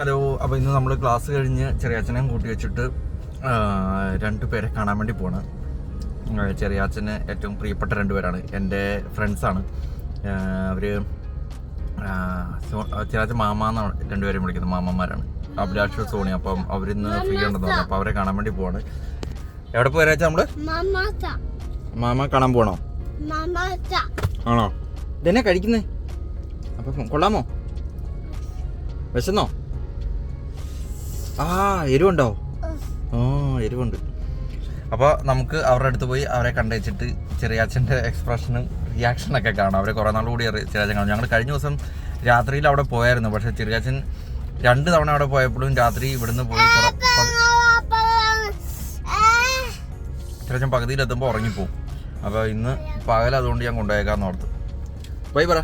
Hello അപ്പോൾ ഇന്ന് നമ്മൾ ക്ലാസ് കഴിഞ്ഞ് ചെറിയാച്ചനെയും കൂട്ടി വെച്ചിട്ട് രണ്ടു രണ്ട് പേരെ കാണാൻ വേണ്ടി പോണ്. ചെറിയ ചെറിയാച്ചന് ഏറ്റവും പ്രിയപ്പെട്ട രണ്ടുപേരാണ് എന്റെ ഫ്രണ്ട്സാണ് അവർ ചെറിയാച്ചൻ മാമ എന്നാണ് രണ്ടുപേരും വിളിക്കുന്നത്. മാമന്മാരാണ്. അഭിലാഷ് സോണി അപ്പം അവരിന്ന് ഫ്രീ ഉണ്ടെന്ന് പറഞ്ഞു. അപ്പോൾ അവരെ കാണാൻ വേണ്ടി പോവാണ്. എവിടെ പോയി നമ്മൾ മാമ കാണാൻ പോണോ ആണോ? ഇതെന്നെ കഴിക്കുന്നേ? അപ്പം കൊള്ളാമോ? വിശന്നോ? ആ എരിവുണ്ടോ? ആ എരിവുണ്ട്. അപ്പോൾ നമുക്ക് അവരുടെ അടുത്ത് പോയി അവരെ കണ്ടുവച്ചിട്ട് ചെറിയാച്ചന്റെ എക്സ്പ്രഷനും റിയാക്ഷനൊക്കെ കാണാം. അവരെ കുറേ നാൾ കൂടി അറി- ചെറിയാച്ചൻ കാണും. ഞങ്ങൾ കഴിഞ്ഞ ദിവസം രാത്രിയിൽ അവിടെ പോയായിരുന്നു. പക്ഷേ ചെറിയാച്ചൻ രണ്ട് തവണ അവിടെ പോയപ്പോഴും രാത്രി ഇവിടുന്ന് പോയി ചെറിയാച്ചൻ പകുതിയിലെത്തുമ്പോൾ ഉറങ്ങിപ്പോവും. അപ്പോൾ ഇന്ന് പകൽ അതുകൊണ്ട് ഞാൻ കൊണ്ടുപോയേക്കാന്ന് ഓർത്തു. പോയി പറ.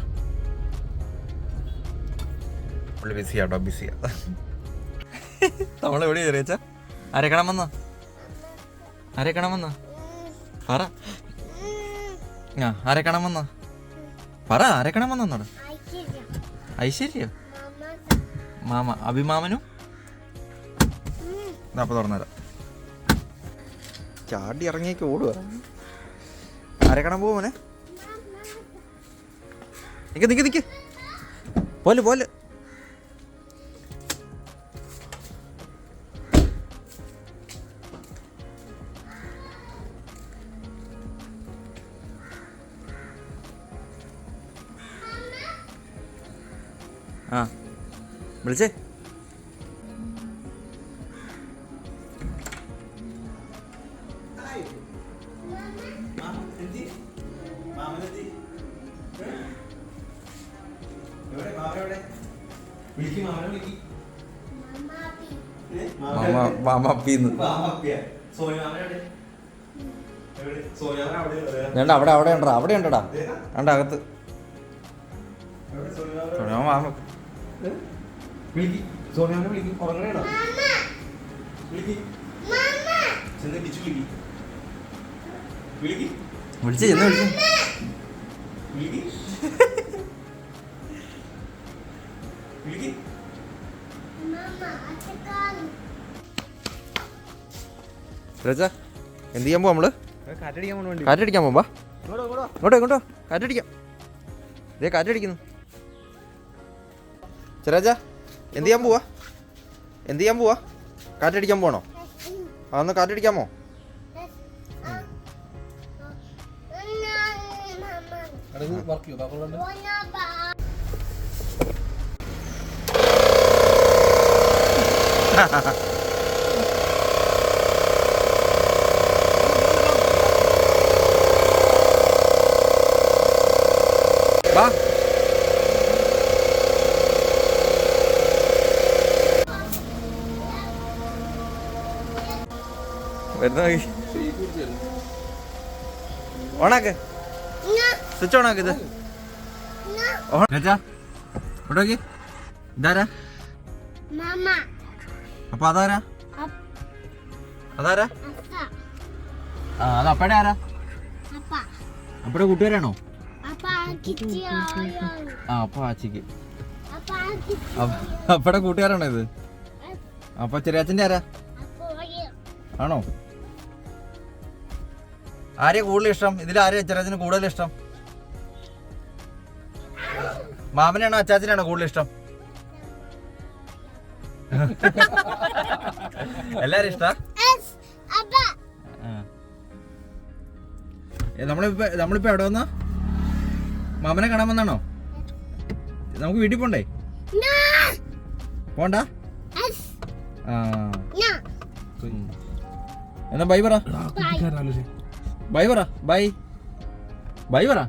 പുള്ളി ബിസിയാ കേട്ടോ ബിസിയാ നമ്മളെവിടെ ചെറിയച്ച ആരെ കാണാൻ വന്ന ആരെ വന്ന പറ. ആ ആരെ കാണാൻ വന്ന പറ ആരെ കാണാൻ വന്നോട് ഐശ്വര്യോ? മാമ അഭിമാമനും? ദാ അപ്പൊ തുറന്നുതരാം ചാടി ഇറങ്ങിയൊക്കെ ഓടുക ആരെ പോവനെ നിക്ക് നിക്ക് നിക്ക്. പോലെ പോലെ. ആ. വിളിച്ചേ. മാമ മാമ അപ്പീന്ന് വേണ്ട അവിടെ അവിടെ ഉണ്ടടാ. അവിടെ ഉണ്ടടാ. വേണ്ട അകത്ത്. സോനിയാമ്മ മാമ സോനിയാമ്മ വിളിക്കും ഉറങ്ങണേടാ. വിളിച്ചേ ചെന്ന് വിളിക്കും രജ എന്ത് ചെയ്യാൻ പോവാ നമ്മൾ? കാറ്റടിക്കാൻ പോവാ ഇങ്ങോട്ടോ ഇങ്ങോട്ടോ. കാറ്റടിക്കാം. ഇതേ കാറ്റടിക്കുന്നു. ചെറാജ എന്ത് ചെയ്യാൻ പോവാ? എന്ത് ചെയ്യാൻ പോവാ? കാറ്റടിക്കാൻ പോണോ? ആ ഒന്ന് കാറ്റടിക്കാമോ? ha ha ബാക്കുകളുണ്ട് വരുന്ന ഓണാക്ക്. സ്വിച്ച് ഓണാക്ക് ഇത്. നോക്കി ഇതാരാ? അപ്പൊ അതാരാ? അതാരാ? ആ അത് അപ്പടെ ആരാ? അപ്പ. അപ്പടെ കൂട്ടുകാരാണോ? ആ അപ്പൊ ആച്ചിക്ക് അപ്പടെ കൂട്ടുകാരാണോ ഇത്? അപ്പൊ ചെറിയാച്ചന്റെ ആരാ? ആണോ? ആരെയാ കൂടുതൽ ഇഷ്ടം? ഇതിൽ ആരെയാ അച്ചാച്ചന് കൂടുതൽ ഇഷ്ടം? മാമനാണോ അച്ചാച്ചനാണോ കൂടുതൽ ഇഷ്ടം? എല്ലാരും ഇഷ്ട? നമ്മളിപ്പോ നമ്മളിപ്പോ എവിടെ വന്നാ? മാമനെ കാണാൻ വന്നാണോ? നമുക്ക് വീട്ടിൽ പോണ്ടേ? പോണ്ട? ആ. നാ ഉം. എന്നാ ബൈ പറ. ബൈ പറ. ബൈ. ബൈ പറ.